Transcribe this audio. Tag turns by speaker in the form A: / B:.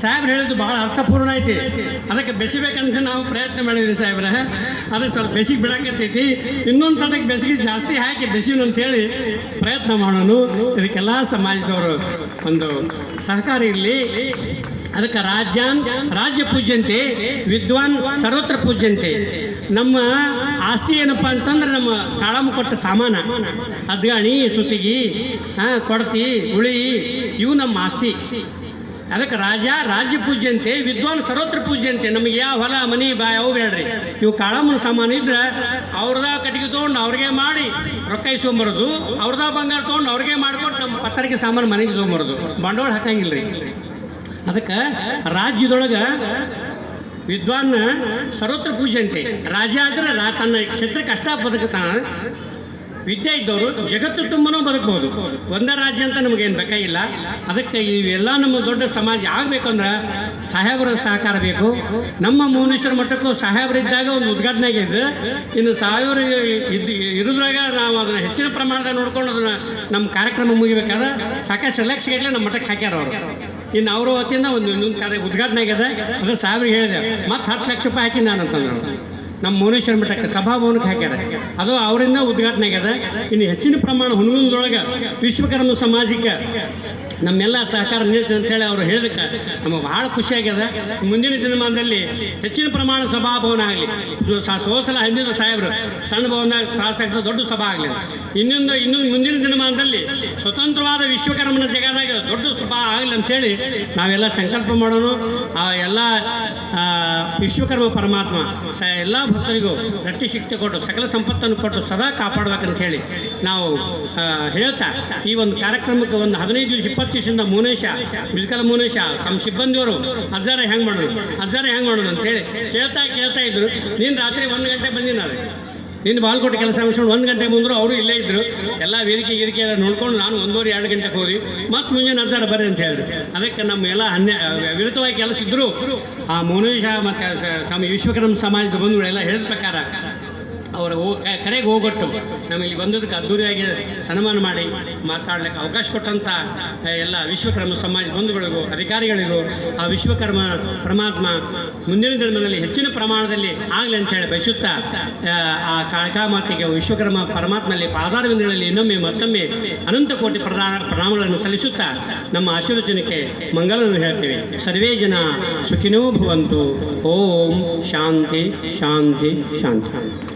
A: ಸಾಹೇಬ್ರು ಹೇಳಿದ್ದು ಭಾಳ ಅರ್ಥಪೂರ್ಣ ಐತಿ. ಅದಕ್ಕೆ ಬೆಸಿಬೇಕಂತ ನಾವು ಪ್ರಯತ್ನ ಮಾಡಿದ್ವಿ ಸಾಹೇಬ್ರ. ಅದಕ್ಕೆ ಸ್ವಲ್ಪ ಬೆಸಿಗೆ ಬಿಡಾಕತ್ತೈತಿ. ಇನ್ನೊಂದು ತನಕ ಬೆಸಿಗೆ ಜಾಸ್ತಿ ಹಾಕಿ ಬೆಸಿನ ಅಂತೇಳಿ ಪ್ರಯತ್ನ ಮಾಡೋಣ ಇದಕ್ಕೆಲ್ಲ ಸಮಾಜದವರು ಒಂದು ಸಹಕಾರ ಇರಲಿ. ಅದಕ್ಕೆ ರಾಜ್ಯಾನ್ ರಾಜ್ಯ ಪೂಜ್ಯಂತೆ, ವಿದ್ವಾನ್ ಸರ್ವತ್ರ ಪೂಜ್ಯಂತೆ. ನಮ್ಮ ಆಸ್ತಿ ಏನಪ್ಪ ಅಂತಂದ್ರೆ ನಮ್ಮ ಕಾಳಮ್ಮ ಕೊಟ್ಟ ಸಾಮಾನ. ಅದ್ಗಾಣಿ ಸುತ್ತಿಗೆ, ಹಾಂ, ಕೊಡತಿ, ಹುಳಿ, ಇವು ನಮ್ಮ ಆಸ್ತಿ. ಅದಕ್ಕೆ ರಾಜ, ರಾಜ್ಯ ಪೂಜ್ಯಂತೆ ವಿದ್ವಾನ್ ಸರ್ವತ್ರ ಪೂಜ್ಯಂತೆ ನಮಗೆ ಯಾವ ಹೊಲ, ಮನಿ ಬಾ ಯಾವ ಬೇಡ್ರಿ. ಇವು ಕಾಳಮ್ಮನ ಸಾಮಾನು ಇದ್ರೆ ಅವ್ರದ ಕಟ್ಟಿಗೆ ತೊಗೊಂಡು ಅವ್ರಿಗೆ ಮಾಡಿ ರೊಕ್ಕ ಇಸ್ಕೊಂಬರೋದು. ಅವ್ರದ ಬಂಗಾರ ತೊಗೊಂಡು ಅವ್ರಿಗೆ ಮಾಡ್ಕೊಂಡು ನಮ್ಮ ಪತ್ತರಿಕೆ ಸಾಮಾನು ಮನೆಗೆ ಇಸ್ಕೊಂಬರೋದು. ಬಂಡವಾಳ ಹಾಕಂಗಿಲ್ಲ ರೀ ಅದಕ್ಕೆ ರಾಜ್ಯದೊಳಗೆ ವಿದ್ವಾನ್ ಸರ್ವತ್ರ ಪೂಜ್ಯಂತೆ. ರಾಜ ಆದ್ರೆ ತನ್ನ ಕ್ಷೇತ್ರ ಕಷ್ಟ ಬದುಕುತ್ತಾನ ವಿದ್ಯೆ ಇದ್ದವರು ಜಗತ್ತು ತುಂಬನೂ ಬದುಕಬಹುದು ಒಂದೇ ರಾಜ್ಯ ಅಂತ ನಮಗೇನು ಬೇಕಾಗಿಲ್ಲ ಅದಕ್ಕೆ ಇವೆಲ್ಲ ನಮ್ಮ ದೊಡ್ಡ ಸಮಾಜ ಆಗಬೇಕು ಅಂದ್ರೆ ಸಾಹೇಬರ ಸಹಕಾರ ಬೇಕು. ನಮ್ಮ ಮೌನೇಶ್ವರ ಮಠಕ್ಕೂ ಸಾಹೇಬರಿದ್ದಾಗ ಒಂದು ಉದ್ಘಾಟನೆ ಆಗಿದೆ ಇನ್ನು ಸಾಹೇಬರು ಇದ್ದು ಇರೋದ್ರಾಗ ನಾವು ಅದನ್ನು ಹೆಚ್ಚಿನ ಪ್ರಮಾಣದಾಗ ನೋಡ್ಕೊಂಡು ಅದನ್ನು ನಮ್ಮ ಕಾರ್ಯಕ್ರಮ ಮುಗಿಬೇಕಾದ್ರೆ ಸಾಕಷ್ಟು ಲಕ್ಷ ಗಟ್ಟಲೆ ನಮ್ಮ ಮಠಕ್ಕೆ ಹಾಕ್ಯಾರ ಅವರು. ಇನ್ನು ಅವರು ವತಿಯಿಂದ ಒಂದು ಇನ್ನೊಂದು ಕಾರ್ಯ ಉದ್ಘಾಟನೆ ಆಗಿದೆ. ಅದು ಸಾವಿರ ಹೇಳಿದೆ. ಮತ್ತೆ ಹತ್ತು ಲಕ್ಷ ರೂಪಾಯಿ ಹಾಕಿ ನಾನು ಅಂತಂದ್ರು ನಮ್ಮ ಮೌನೇಶ್ವರ ಮಠಕ್ಕೆ ಸಭಾಭವನಕ್ಕೆ ಹಾಕ್ಯಾರ. ಅದು ಅವರಿಂದ ಉದ್ಘಾಟನೆ ಆಗ್ಯದ ಇನ್ನು ಹೆಚ್ಚಿನ ಪ್ರಮಾಣ ಹುಣಗುಂದೊಳಗೆ ವಿಶ್ವಕರ್ಮ ಸಮಾಜಕ್ಕೆ ನಮ್ಮೆಲ್ಲ ಸಹಕಾರ ನೀಡ್ತೀನಿ ಅಂತೇಳಿ ಅವರು ಹೇಳಿದಕ್ಕೆ ನಮಗೆ ಭಾಳ ಖುಷಿಯಾಗ್ಯದ ಮುಂದಿನ ದಿನಮಾನದಲ್ಲಿ ಹೆಚ್ಚಿನ ಪ್ರಮಾಣ ಸಭಾಭವನ ಆಗಲಿ. ಸೋಸಲ ಹಿಂದಿನ ಸಾಹೇಬರು ಸಣ್ಣ ಭವನ ಸಾಧಿಸ್ತಕ್ಕಂಥ ದೊಡ್ಡ ಸಭಾ ಆಗಲಿ. ಇನ್ನೊಂದು ಇನ್ನೊಂದು ಮುಂದಿನ ದಿನಮಾನದಲ್ಲಿ ಸ್ವತಂತ್ರವಾದ ವಿಶ್ವಕರ್ಮನ ಜಗದಾಗ ದೊಡ್ಡ ಸಭಾ ಆಗಲಿ ಅಂತೇಳಿ ನಾವೆಲ್ಲ ಸಂಕಲ್ಪ ಮಾಡೋಣ ಆ ಎಲ್ಲ ವಿಶ್ವಕರ್ಮ ಪರಮಾತ್ಮ, ಸ ಎಲ್ಲ ಭಕ್ತರಿಗೂ ಗಟ್ಟಿ ಶಕ್ತಿ ಕೊಟ್ಟು, ಸಕಲ ಸಂಪತ್ತನ್ನು ಕೊಟ್ಟು ಸದಾ ಕಾಪಾಡ್ಬೇಕಂತ ಹೇಳಿ ನಾವು ಹೇಳ್ತಾ, ಈ ಒಂದು ಕಾರ್ಯಕ್ರಮಕ್ಕೆ ಒಂದು ಹದಿನೈದು ದಿವಸ, ಇಪ್ಪತ್ತು ದಿವಸದಿಂದ ಮುನೇಶ, ಬಿಲ್ಕಲ ಮುನೇಶ, ನಮ್ಮ ಸಿಬ್ಬಂದಿಯವರು ಅಜ್ಜಾರ ಹೆಂಗೆ ಮಾಡೋದು ಅಜ್ಜಾರ ಹೆಂಗೆ ಮಾಡೋದು ಅಂತೇಳಿ ಕೇಳ್ತಾ ಕೇಳ್ತಾ ಇದ್ರು. ನೀನು ರಾತ್ರಿ ಒಂದು ಗಂಟೆ ಬಂದಿನ ನಿನ್ನ ಬಾಲ್ಕೋಟೆ ಕೆಲಸ ಮುಗಿಸ್ಕೊಂಡು ಒಂದು ಗಂಟೆ ಬಂದರು ಅವರು ಇಲ್ಲೇ ಇದ್ದರು ಎಲ್ಲ ವೇದಿಕೆ ಗಿರಿಕೆ ಎಲ್ಲ ನೋಡ್ಕೊಂಡು ನಾನು ಒಂದೂವರೆ, ಎರಡು ಗಂಟೆಗೆ ಹೋಗಿ ಮತ್ತೆ ಮುಂಜಾನೆ ನಂತರ ಬರ್ರಿ ಅಂತ ಹೇಳಿದ್ರು. ಅದಕ್ಕೆ ನಮ್ಮ ಎಲ್ಲ ಅನ್ಯ, ವಿರುದ್ಧವಾಗಿ ಕೆಲಸ ಇದ್ದರು ಆ ಮೌನೇಶ ಮತ್ತು ಸ್ವಾಮಿ ವಿಶ್ವಕರ್ಮ ಸಮಾಜದ ಬಂಧುಗಳೆಲ್ಲ ಹೇಳಿದ ಪ್ರಕಾರ ಅವರ ಕರೆಗೆ ಹೋಗೊಟ್ಟು ನಮ್ಮಲ್ಲಿ ಬಂದದಕ್ಕೆ ಅದ್ದೂರಿಯಾಗಿ ಸನ್ಮಾನ ಮಾಡಿ ಮಾತಾಡಲಿಕ್ಕೆ ಅವಕಾಶ ಕೊಟ್ಟಂಥ ಎಲ್ಲ ವಿಶ್ವಕರ್ಮ ಸಮಾಜ ಬಂಧುಗಳಿಗೂ ಅಧಿಕಾರಿಗಳಿಗೂ ಆ ವಿಶ್ವಕರ್ಮ ಪರಮಾತ್ಮ ಮುಂದಿನ ಜನ್ಮದಲ್ಲಿ ಹೆಚ್ಚಿನ ಪ್ರಮಾಣದಲ್ಲಿ ಆಗಲಿ ಅಂತ ಹೇಳಿ ಬಯಸುತ್ತಾ ಆ, ಆ ಕಾಳಕಾ ಮಾತಿಗೆ ವಿಶ್ವಕರ್ಮ ಪರಮಾತ್ಮಲ್ಲಿ ಪಾದಾರವಿಂದಗಳಲ್ಲಿ ಇನ್ನೊಮ್ಮೆ ಮತ್ತೊಮ್ಮೆ ಅನಂತ ಕೋಟಿ ಪ್ರಧಾನ ಪ್ರಣಾಮಗಳನ್ನು ಸಲ್ಲಿಸುತ್ತಾ ನಮ್ಮ ಆಶೀರ್ವಚನಕ್ಕೆ ಮಂಗಲವನ್ನು ಹೇಳ್ತೇವೆ. ಸರ್ವೇ ಜನ ಸುಖಿನೋ ಭವಂತು. ಓಂ ಶಾಂತಿ ಶಾಂತಿ ಶಾಂತಿ.